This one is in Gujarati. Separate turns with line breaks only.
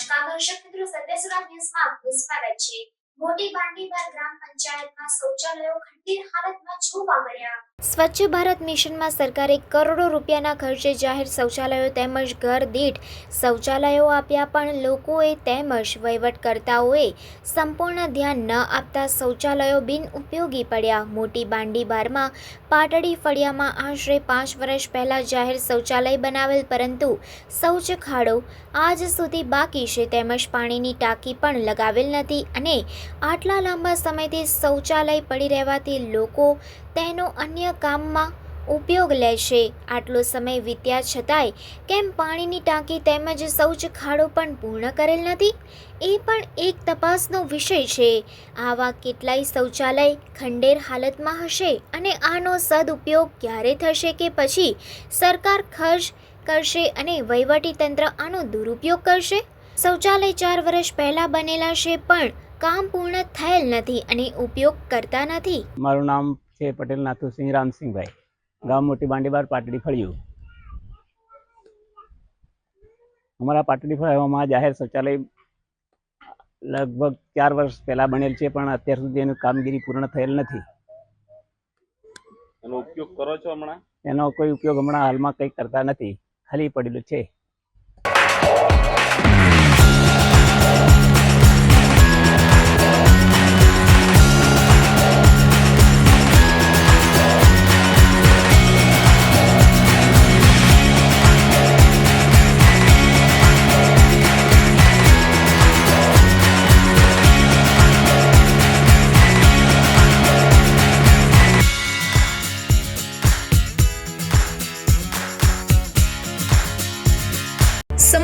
și că am reușit pentru să te surat din smart, în spărăcii. સ્વચ્છ ભારત મિશનમાં સરકારે કરોડો રૂપિયાના ખર્ચે જાહેર શૌચાલયો તેમજ ઘર દીઠ શૌચાલયો આપ્યા, પણ લોકોએ તેમજ વહીવટકર્તાઓએ સંપૂર્ણ ધ્યાન ન આપતા શૌચાલયો બિન ઉપયોગી પડ્યા. મોટી બાંડીબારમાં પાટડી ફળિયામાં આશરે પાંચ વર્ષ પહેલાં જાહેર શૌચાલય બનાવેલ, પરંતુ શૌચ ખાડો આજ સુધી બાકી છે. તેમજ પાણીની ટાંકી પણ લગાવેલ નથી અને આટલા લાંબા સમયથી શૌચાલય પડી રહેવાથી લોકો તેનો અન્ય કામમાં ઉપયોગ લેશે આટલો સમય વીત્યા છતાંય કેમ પાણીની ટાંકી તેમજ શૌચ ખાડો પણ પૂર્ણ કરેલ નથી? એ પણ એક તપાસનો વિષય છે. આવા કેટલાય શૌચાલય ખંડેર હાલતમાં હશે અને આનો સદુપયોગ ક્યારે થશે કે પછી સરકાર ખર્ચ કરશે અને વહીવટીતંત્ર આનો દુરુપયોગ કરશે? શૌચાલય ચાર વર્ષ પહેલાં બનેલા છે પણ કામ પૂર્ણ થયેલ નથી અને ઉપયોગ કરતા નથી.
મારું નામ છે પટેલ નાથુસિંહ રામસિંહભાઈ. ગામ મોટી બાંડીબાર પાટડી ફળિયું. અમારા પાટડી ફળિયામાં જાહેર શૌચાલય લગભગ ચાર વર્ષ પહેલા બનેલ છે પણ અત્યાર સુધી એનું કામગીરી પૂર્ણ થયેલ નથી.
એનો ઉપયોગ કરો છો હમણાં?
એનો કોઈ ઉપયોગ હમણાં હાલમાં કંઈ કરતા નથી. ખાલી પડેલું છે.